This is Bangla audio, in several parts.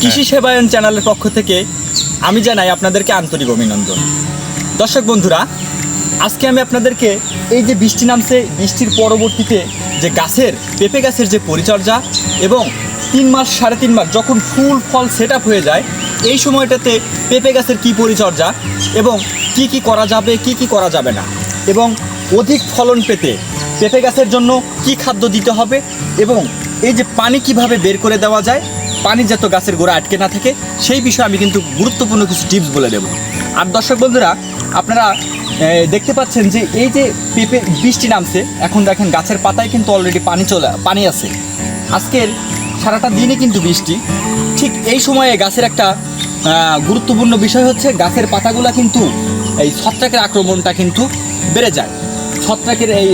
কৃষি সেবায়ন চ্যানেলের পক্ষ থেকে আমি জানাই আপনাদেরকে আন্তরিক অভিনন্দন। দর্শক বন্ধুরা আজকে আমি আপনাদেরকে এই যে বৃষ্টি নামছে বৃষ্টির পরবর্তীতে যে গাছের পেঁপে গাছের যে পরিচর্যা এবং তিন মাস সাড়ে তিন মাস যখন ফুল ফল সেট আপ হয়ে যায় এই সময়টাতে পেঁপে গাছের কী পরিচর্যা এবং কি কি করা যাবে কি কি করা যাবে না এবং অধিক ফলন পেতে পেঁপে গাছের জন্য কি খাদ্য দিতে হবে এবং এই যে পানি কীভাবে বের করে দেওয়া যায় পানি যাতে গাছের গোড়া আটকে না থাকে, সেই বিষয়ে আমি কিন্তু গুরুত্বপূর্ণ কিছু টিপস বলে দেব। আর দর্শক বন্ধুরা, আপনারা দেখতে পাচ্ছেন যে এই যে পেঁপে বৃষ্টি নামছে, এখন দেখেন গাছের পাতায় কিন্তু অলরেডি পানি চলে, পানি আছে। আজকের সারাটা দিনই কিন্তু বৃষ্টি। ঠিক এই সময়ে গাছের একটা গুরুত্বপূর্ণ বিষয় হচ্ছে গাছের পাতাগুলা কিন্তু এই ছত্রাকের আক্রমণটা কিন্তু বেড়ে যায়। ছত্রাকের এই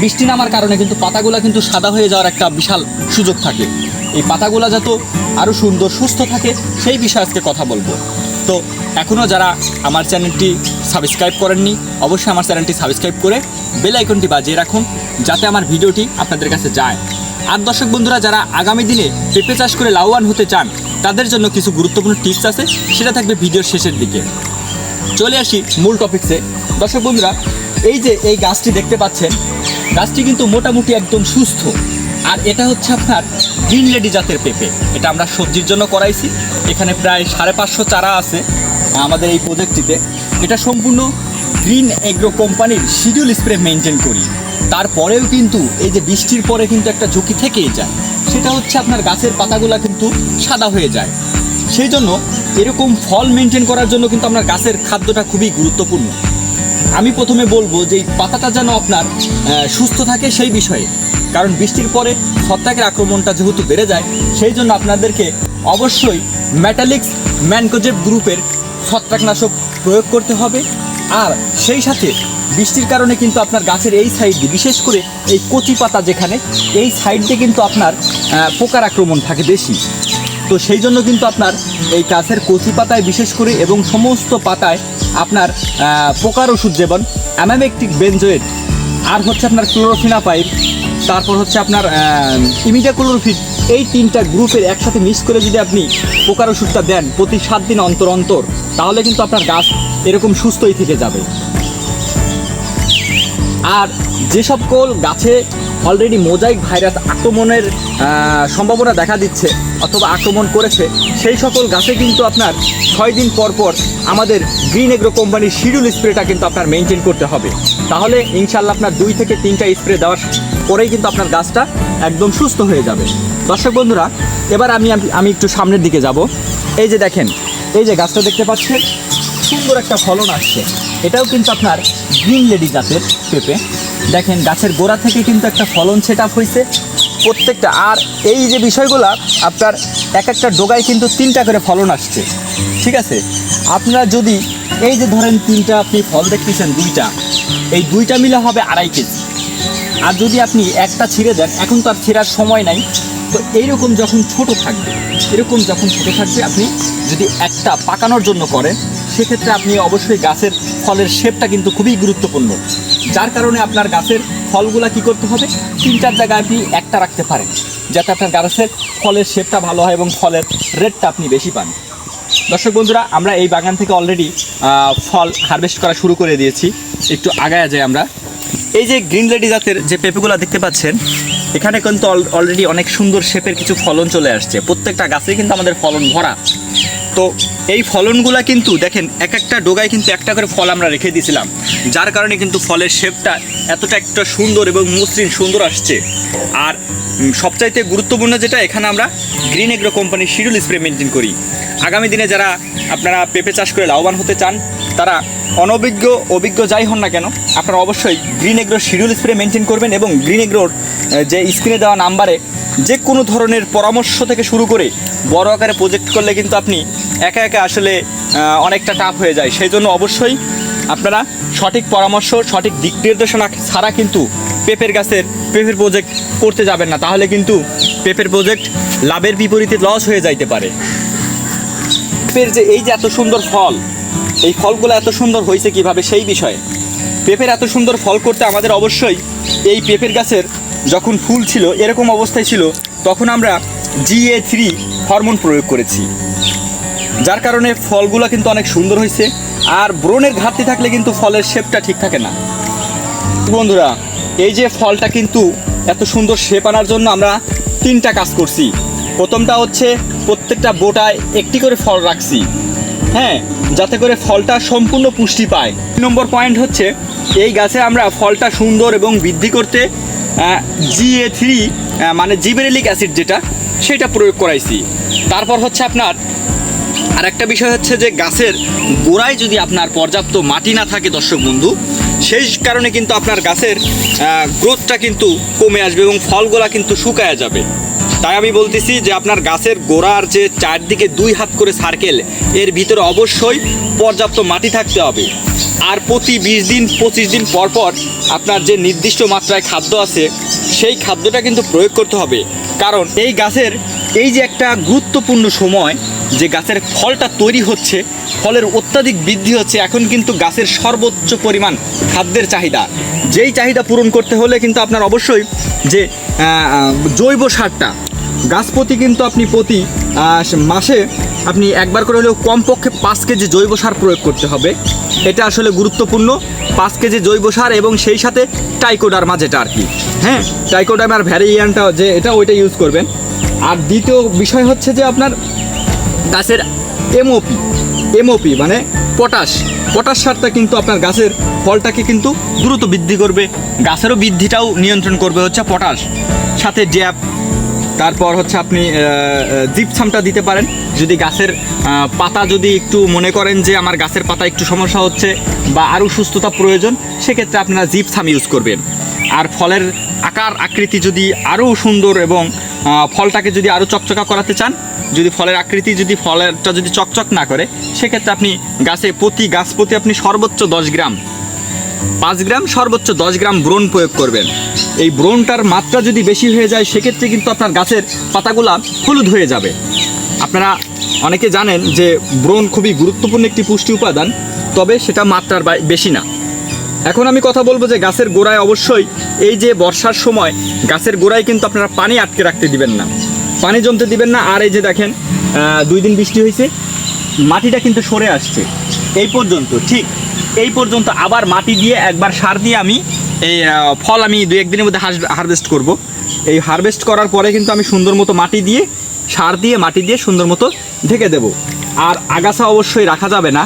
বৃষ্টি নামার কারণে কিন্তু পাতাগুলা কিন্তু সাদা হয়ে যাওয়ার একটা বিশাল সুযোগ থাকে। এই পাতাগুলা যাতে আরও সুন্দর, সুস্থ থাকে, সেই বিষয়ে আজকে কথা বলব। তো এখনও যারা আমার চ্যানেলটি সাবস্ক্রাইব করেননি, অবশ্যই আমার চ্যানেলটি সাবস্ক্রাইব করে বেল আইকনটি বাজিয়ে রাখুন, যাতে আমার ভিডিওটি আপনাদের কাছে যায়। আর দর্শক বন্ধুরা, যারা আগামী দিনে পেঁপে চাষ করে লাভবান হতে চান, তাদের জন্য কিছু গুরুত্বপূর্ণ টিপস আছে, সেটা থাকবে ভিডিওর শেষের দিকে। চলে আসি মূল টপিকসে দর্শক বন্ধুরা, এই যে এই গাছটি দেখতে পাচ্ছেন, গাছটি কিন্তু মোটামুটি একদম সুস্থ। আর এটা হচ্ছে আপনার গ্রিন লেডি জাতের পেঁপে। এটা আমরা সবজির জন্য করাইছি। এখানে প্রায় সাড়ে পাঁচশো চারা আছে আমাদের এই প্রজেক্টটিতে। এটা সম্পূর্ণ গ্রিন এগ্রো কোম্পানির শিডিউল স্প্রে মেনটেন করি। তারপরেও কিন্তু এই যে বৃষ্টির পরে কিন্তু একটা ঝুঁকি থেকেই যায়। সেটা হচ্ছে আপনার গাছের পাতাগুলো কিন্তু সাদা হয়ে যায়। সেই জন্য এরকম ফল মেনটেন করার জন্য কিন্তু আপনার গাছের খাদ্যটা খুবই গুরুত্বপূর্ণ। আমি প্রথমে বলব যে পাতাটা যেন আপনার সুস্থ থাকে সেই বিষয়ে। কারণ বৃষ্টির পরে ছত্রাকের আক্রমণটা যেহেতু বেড়ে যায়, সেই জন্য আপনাদেরকে অবশ্যই ম্যাটালিক্স ম্যানকোজেব গ্রুপের ছত্রাকনাশক প্রয়োগ করতে হবে। আর সেই সাথে বৃষ্টির কারণে কিন্তু আপনার গাছের এই সাইড দিয়ে বিশেষ করে এই কচি পাতা যেখানে, এই সাইড দিয়ে কিন্তু আপনার পোকার আক্রমণ থাকে বেশি। তো সেই জন্য কিন্তু আপনার এই গাছের কচি পাতায় বিশেষ করে এবং সমস্ত পাতায় আপনার পোকার ওষুধ যেমন অ্যামামেকটিক বেনজোয়েট, আর হচ্ছে আপনার ক্লোরোফিনাপাইড তারপর হচ্ছে আপনার ইমিডাক্লোরোফিড এই তিনটা গ্রুপের একসাথে মিক্স করে যদি আপনি পোকার ওষুধটা দেন প্রতি সাত দিন অন্তর অন্তর, তাহলে কিন্তু আপনার গাছ এরকম সুস্থই থেকে যাবে। আর যে সকল গাছে অলরেডি মোজাইক ভাইরাস আক্রমণের সম্ভাবনা দেখা দিচ্ছে অথবা আক্রমণ করেছে, সেই সকল গাছে কিন্তু আপনার ছয় দিন পর পর আমাদের গ্রিন এগ্রো কোম্পানির শিডিউল স্প্রেটা কিন্তু আপনার মেনটেন করতে হবে। তাহলে ইনশাল্লাহ আপনার দুই থেকে তিনটা স্প্রে দেওয়ার পরেই কিন্তু আপনার গাছটা একদম সুস্থ হয়ে যাবে। দর্শক বন্ধুরা, এবার আমি আমি একটু সামনের দিকে যাব। এই যে দেখেন, এই যে গাছটা দেখতে পাচ্ছেন, সুন্দর একটা ফলন আসছে। এটাও কিন্তু আপনার গ্রিন লেডি জাতের পেঁপে দেখেন, গাছের গোড়া থেকে কিন্তু একটা ফলন সেট আপ হয়েছে। প্রত্যেকটা। আর এই যে বিষয়গুলো, আপনার এক একটা ডোগায় কিন্তু তিনটা করে ফলন আসছে। ঠিক আছে? আপনারা যদি এই যে ধরেন তিনটা আপনি ফল দেখতেছেন, দুইটা, এই দুইটা মিলে হবে আড়াই কেজি। আর যদি আপনি একটা ছিঁড়ে দেন, এখন তো আর ছেঁড়ার সময় নাই, তো এইরকম যখন ছোট থাকবে, এরকম যখন ছোট থাকবে, আপনি যদি একটা পাকানোর জন্য করেন সেক্ষেত্রে আপনি অবশ্যই গাছের ফলের শেপটা কিন্তু খুবই গুরুত্বপূর্ণ। যার কারণে আপনার গাছের ফলগুলা কি করতে হবে? তিন, চার জায়গায় আপনি একটা রাখতে পারেন, যাতে আপনার গাছের ফলের শেপটা ভালো হয় এবং ফলের রেটটা আপনি বেশি পান। দর্শক বন্ধুরা, আমরা এই বাগান থেকে অলরেডি ফল হারভেস্ট করা শুরু করে দিয়েছি। একটু আগায় যাই আমরা। এই যে গ্রিন লেডি জাতের যে পেঁপেগুলো দেখতে পাচ্ছেন, এখানে কিন্তু অলরেডি অনেক সুন্দর শেপের কিছু ফলন চলে আসছে। প্রত্যেকটা গাছে কিন্তু আমাদের ফলন ভরা। তো এই ফলনগুলা কিন্তু দেখেন, এক একটা ডোগায় কিন্তু একটা করে ফল আমরা রেখে দিয়েছিলাম। যার কারণে কিন্তু ফলের শেপটা এতটা একটা সুন্দর এবং মসৃণ সুন্দর আসছে। আর সবচাইতে গুরুত্বপূর্ণ যেটা, এখানে আমরা গ্রিন এগ্রো কোম্পানির শিডিউল স্প্রে মেনটেন করি। আগামী দিনে যারা আপনারা পেঁপে চাষ করে লাভবান হতে চান, তারা অনভিজ্ঞ, অভিজ্ঞ যাই হন না কেন, আপনারা অবশ্যই গ্রিন এগ্রোর শিডিউল স্প্রে মেনটেন করবেন এবং গ্রিন এগ্রোর যে স্ক্রিনে দেওয়া নাম্বারে যে কোনো ধরনের পরামর্শ থেকে শুরু করে বড় আকারে প্রজেক্ট করলে কিন্তু আপনি একা একা আসলে অনেকটা টাফ হয়ে যায়। সেই জন্য অবশ্যই আপনারা সঠিক পরামর্শ, সঠিক দিক নির্দেশনা ছাড়া কিন্তু পেঁপের গাছের, পেঁপের প্রজেক্ট করতে যাবেন না। তাহলে কিন্তু পেঁপের প্রজেক্ট লাভের বিপরীতে লস হয়ে যাইতে পারে। পেঁপের যে এই যে এত সুন্দর ফল, এই ফলগুলো এত সুন্দর হয়েছে কীভাবে, সেই বিষয়ে। পেঁপের এত সুন্দর ফল করতে আমাদের অবশ্যই এই পেঁপের গাছের যখন ফুল ছিল, এরকম অবস্থায় ছিল, তখন আমরা জিএ থ্রি হরমোন প্রয়োগ করেছি। যার কারণে ফলগুলো কিন্তু অনেক সুন্দর হয়েছে। আর ব্রণের ঘাটতি থাকলে কিন্তু ফলের শেপটা ঠিক থাকে না। বন্ধুরা, এই যে ফলটা কিন্তু এত সুন্দর শেপ আনার জন্য আমরা তিনটা কাজ করছি। প্রথমটা হচ্ছে প্রত্যেকটা বোটায় একটি করে ফল রাখছি। হ্যাঁ যাতে করে ফলটা সম্পূর্ণ পুষ্টি পায়। নম্বর পয়েন্ট হচ্ছে, এই গাছে আমরা ফলটা সুন্দর এবং বৃদ্ধি করতে জিএ থ্রি মানে জিবেরেলিক অ্যাসিড যেটা, সেটা প্রয়োগ করাইছি। তারপর হচ্ছে আপনার আর একটা বিষয় হচ্ছে যে গাছের গোড়ায় যদি আপনার পর্যাপ্ত মাটি না থাকে, দর্শক বন্ধু, সেই কারণে কিন্তু আপনার গাছের গ্রোথটা কিন্তু কমে আসবে এবং ফলগুলা কিন্তু শুকায় যাবে। তাই আমি বলতেছি যে আপনার গাছের গোড়ার যে চারদিকে দুই হাত করে সার্কেল এর ভিতরে অবশ্যই পর্যাপ্ত মাটি থাকতে হবে। আর প্রতি বিশ দিন, পঁচিশ দিন পর পর আপনার যে নির্দিষ্ট মাত্রায় খাদ্য আছে, সেই খাদ্যটা কিন্তু প্রয়োগ করতে হবে। কারণ এই গাছের এই যে একটা গুরুত্বপূর্ণ সময় যে গাছের ফলটা তৈরি হচ্ছে, ফলের অত্যাধিক বৃদ্ধি হচ্ছে, এখন কিন্তু গাছের সর্বোচ্চ পরিমাণ খাদ্যের চাহিদা। যেই চাহিদা পূরণ করতে হলে কিন্তু আপনার অবশ্যই যে জৈব সারটা, গাছ প্রতি কিন্তু আপনি প্রতি মাসে আপনি একবার করে হলেও কমপক্ষে পাঁচ কেজি জৈব সার প্রয়োগ করতে হবে। এটা আসলে গুরুত্বপূর্ণ, পাঁচ কেজি জৈব সার এবং সেই সাথে টাইকোডার্মা যেটা আর কি। হ্যাঁ টাইকোডার্মার ভ্যারিয়েন্টটা যে, এটা ওইটা ইউজ করবেন। আর দ্বিতীয় বিষয় হচ্ছে যে আপনার গাছের এমওপি এমওপি মানে পটাশ। পটাশ সারটা কিন্তু আপনার গাছের ফলটাকে কিন্তু দ্রুত বৃদ্ধি করবে, গাছেরও বৃদ্ধিটাও নিয়ন্ত্রণ করবে হচ্ছে পটাশ। সাথে জ্যাপ তারপর হচ্ছে আপনি জিপসামটা দিতে পারেন। যদি গাছের পাতা যদি একটু মনে করেন যে আমার গাছের পাতা একটু সমস্যা হচ্ছে বা আরও সুস্থতা প্রয়োজন, সেক্ষেত্রে আপনারা জিপসাম ইউজ করবেন। আর ফলের আকার, আকৃতি যদি আরও সুন্দর এবং ফলটাকে যদি আরও চকচকা করাতে চান, যদি ফলের আকৃতি, যদি ফলেরটা যদি চকচক না করে, সেক্ষেত্রে আপনি গাছে প্রতি, গাছ প্রতি আপনি সর্বোচ্চ দশ গ্রাম, পাঁচ গ্রাম সর্বোচ্চ দশ গ্রাম ব্রণ প্রয়োগ করবেন। এই ব্রণটার মাত্রা যদি বেশি হয়ে যায়, সেক্ষেত্রে কিন্তু আপনার গাছের পাতাগুলা হলুদ হয়ে যাবে। আপনারা অনেকে জানেন যে ব্রণ খুবই গুরুত্বপূর্ণ একটি পুষ্টি উপাদান, তবে সেটা মাত্রার বেশি না। এখন আমি কথা বলব যে গাছের গোড়ায় অবশ্যই এই যে বর্ষার সময় গাছের গোড়ায় কিন্তু আপনারা পানি আটকে রাখতে দিবেন না। পানি জমতে দিবেন না। আর এই যে দেখেন দুই দিন বৃষ্টি হয়েছে, মাটিটা কিন্তু সরে আসছে। এই পর্যন্ত, ঠিক এই পর্যন্ত আবার মাটি দিয়ে একবার সার দিয়ে আমি এই ফল আমি দু একদিনের মধ্যে হারভেস্ট করব। এই হারভেস্ট করার পরে কিন্তু আমি সুন্দর মতো মাটি দিয়ে, সার দিয়ে, মাটি দিয়ে সুন্দর মতো ঢেকে দেব। আর আগাছা অবশ্যই রাখা যাবে না।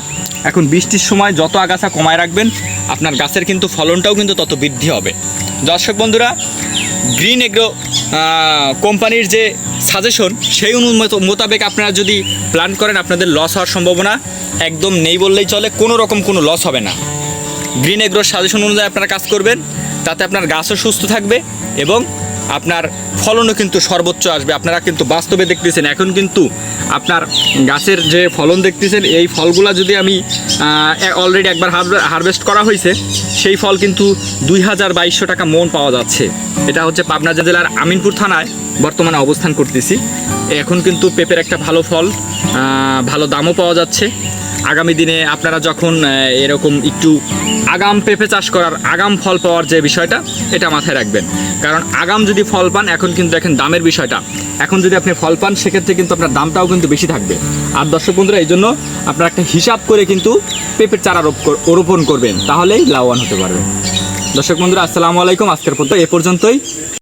এখন বৃষ্টির সময় যত আগাছা কমায় রাখবেন আপনার গাছের কিন্তু ফলনটাও কিন্তু তত বৃদ্ধি হবে। দর্শক বন্ধুরা, গ্রিন এগ্রো কোম্পানির যে সাজেশন সেই অনুমত মোতাবেক আপনারা যদি প্ল্যান করেন, আপনাদের লস হওয়ার সম্ভাবনা একদম নেই বললেই চলে, কোনো রকম কোনো লস হবে না। গ্রিন এগ্রোর সাজেশন অনুযায়ী আপনারা কাজ করবেন, তাতে আপনার গাছও সুস্থ থাকবে এবং আপনার ফলনও কিন্তু সর্বোচ্চ আসবে। আপনারা কিন্তু বাস্তবে দেখতেছেন। এখন কিন্তু আপনার গাছের যে ফলন দেখতেছেন, এই ফলগুলা যদি আমি অলরেডি একবার হারভেস্ট করা হয়েছে, সেই ফল কিন্তু দুই হাজার বাইশশো টাকা মন পাওয়া যাচ্ছে। এটা হচ্ছে পাবনা জেলার আমিনপুর থানায় বর্তমানে অবস্থান করতেছি। এখন কিন্তু পেঁপের একটা ভালো ফল ভালো দামও পাওয়া যাচ্ছে। আগামী দিনে আপনারা যখন এরকম একটু আগাম পেঁপে চাষ করার আগাম ফল পাওয়ার যে বিষয়টা, এটা মাথায় রাখবেন। কারণ আগাম যদি ফল পান, এখন কিন্তু দেখেন দামের বিষয়টা। এখন যদি আপনি ফল পান, সেক্ষেত্রে কিন্তু আপনার দামটাও কিন্তু বেশি থাকবে। আর দর্শক বন্ধুরা, এই জন্য আপনার একটা হিসাব করে কিন্তু পেঁপের চারা রোপ রোপণ করবেন। তাহলেই লাভবান হতে পারবেন। দর্শক বন্ধুরা, আসসালামু আলাইকুম। আজকের পর্যন্ত এ পর্যন্তই।